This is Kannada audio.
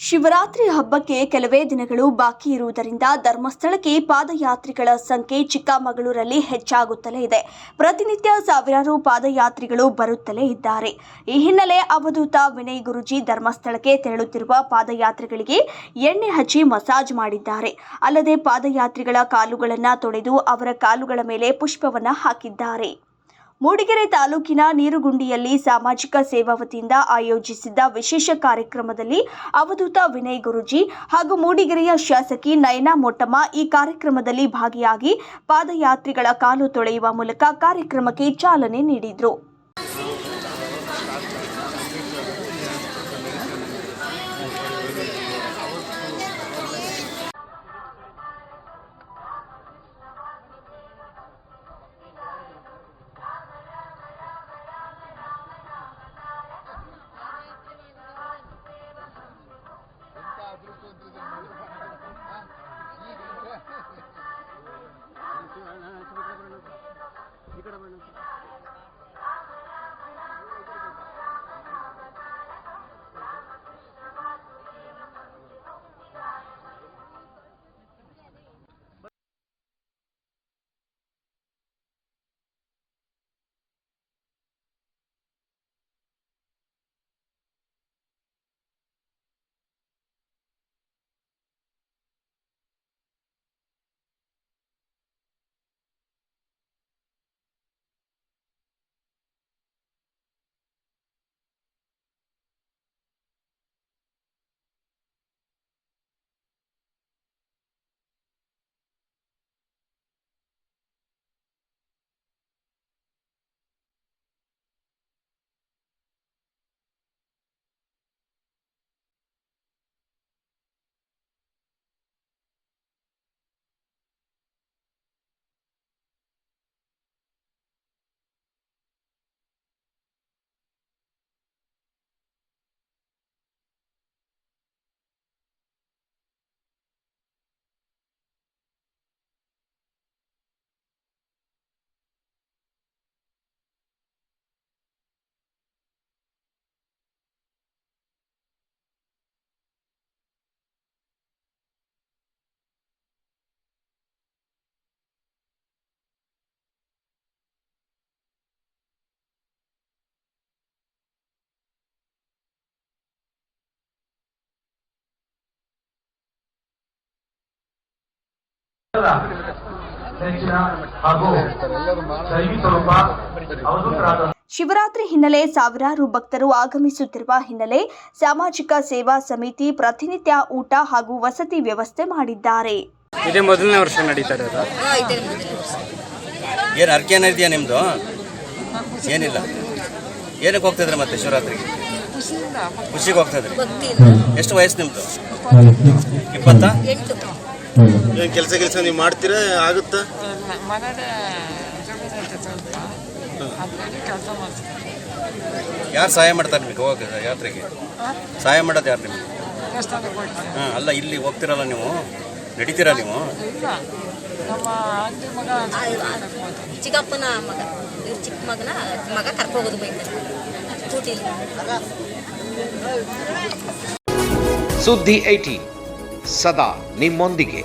ಶಿವರಾತ್ರಿ ಹಬ್ಬಕ್ಕೆ ಕೆಲವೇ ದಿನಗಳು ಬಾಕಿ ಇರುವುದರಿಂದ ಧರ್ಮಸ್ಥಳಕ್ಕೆ ಪಾದಯಾತ್ರಿಗಳ ಸಂಖ್ಯೆ ಚಿಕ್ಕಮಗಳೂರಲ್ಲಿ ಹೆಚ್ಚಾಗುತ್ತಲೇ ಇದೆ. ಪ್ರತಿನಿತ್ಯ ಸಾವಿರಾರು ಪಾದಯಾತ್ರಿಗಳು ಬರುತ್ತಲೇ ಇದ್ದಾರೆ. ಈ ಹಿನ್ನೆಲೆ ಅವಧೂತ ವಿನಯ್ ಗುರುಜಿ ಧರ್ಮಸ್ಥಳಕ್ಕೆ ತೆರಳುತ್ತಿರುವ ಪಾದಯಾತ್ರಿಗಳಿಗೆ ಎಣ್ಣೆ ಹಚ್ಚಿ ಮಸಾಜ್ ಮಾಡಿದ್ದಾರೆ. ಅಲ್ಲದೆ ಪಾದಯಾತ್ರಿಗಳ ಕಾಲುಗಳನ್ನು ತೊಳೆದು ಅವರ ಕಾಲುಗಳ ಮೇಲೆ ಪುಷ್ಪವನ್ನು ಹಾಕಿದ್ದಾರೆ. ಮೂಡಿಗೆರೆ ತಾಲೂಕಿನ ನೀರುಗುಂಡಿಯಲ್ಲಿ ಸಾಮಾಜಿಕ ಸೇವಾ ವತಿಯಿಂದ ಆಯೋಜಿಸಿದ್ದ ವಿಶೇಷ ಕಾರ್ಯಕ್ರಮದಲ್ಲಿ ಅವಧೂತ ವಿನಯ್ ಗುರುಜಿ ಹಾಗೂ ಮೂಡಿಗೆರೆಯ ಶಾಸಕಿ ನಯನಾ ಮೊಟ್ಟಮ್ಮ ಈ ಕಾರ್ಯಕ್ರಮದಲ್ಲಿ ಭಾಗಿಯಾಗಿ ಪಾದಯಾತ್ರಿಗಳ ಕಾಲು ತೊಳೆಯುವ ಮೂಲಕ ಕಾರ್ಯಕ್ರಮಕ್ಕೆ ಚಾಲನೆ ನೀಡಿದರು. ಹಾಗೂ ಸ್ವರೂಪ ಅವಧೂತರಾದ ಶಿವರಾತ್ರಿ ಹಿನ್ನೆಲೆ ಸಾವಿರಾರು ಭಕ್ತರು ಆಗಮಿಸುತ್ತಿರುವ ಹಿನ್ನೆಲೆ ಸಾಮಾಜಿಕ ಸೇವಾ ಸಮಿತಿ ಪ್ರತಿನಿತ್ಯ ಊಟ ಹಾಗೂ ವಸತಿ ವ್ಯವಸ್ಥೆ ಮಾಡಿದ್ದಾರೆ. ಇದೇ ಮೊದಲನೇ ವರ್ಷ ನಡೀತಾ ಇರೋದು. ಏನು ಅರ್ಕೆ ಏನೋ ಇದೆಯಾ ನಿಮ್ಮದು ಏನಿಲ್ಲ. ಏನಕ್ಕೆ ಹೋಗ್ತಿದ್ರೆ ಮತ್ತೆ ಶಿವರಾತ್ರಿಗೆ? ಖುಷಿಗೆ ಹೋಗ್ತಿದ್ರಿ ಎಷ್ಟು ವಯಸ್ಸು ನಿಮ್ಮದು ಇಪ್ಪತ್ತ? ಏನು ಕೆಲಸ ಕೆಲಸ ನೀವು ಮಾಡ್ತೀರಾ? ಆಗುತ್ತಾ? ಮನೇಲೆ ಜಮೀನು ಐತೆ ಸ್ವಲ್ಪ. ಅದರಲ್ಲಿ ಕೆಲಸ ಮಾಡ್ತೀನಿ ಯಾರು ಸಹಾಯ ಮಾಡ್ತಾರೆ ನಿಮಗೆ ಹೋಗ ಯಾತ್ರೆಗೆ? ಸಹಾಯ ಮಾಡೋದು ಯಾರು ನಿಮಗೆ? ದೇವಸ್ಥಾನಕ್ಕೆ ಹೋಗ್ತೀನಿ ಹಾಂ ಅಲ್ಲ ಇಲ್ಲಿ ಹೋಗ್ತಿರಲ್ಲ ನೀವು? ನಡೀತೀರಾ ನೀವು? ಇಲ್ಲ. ನಮ್ಮ ಅಜ್ಜಿ ಮಗ ಚಿಕ್ಕಪ್ಪನ ಮಗ. ಇವ್ರ ಚಿಕ್ಕ ಮಗನ ಮಗ ಕರ್ಕೋಗೋದು ಬೈತಾರೆ. ಸ್ಕೂಟಿಲಿ ಸುದ್ದಿ ಏಟಿ ಸದಾ ನಿಮ್ಮೊಂದಿಗೆ.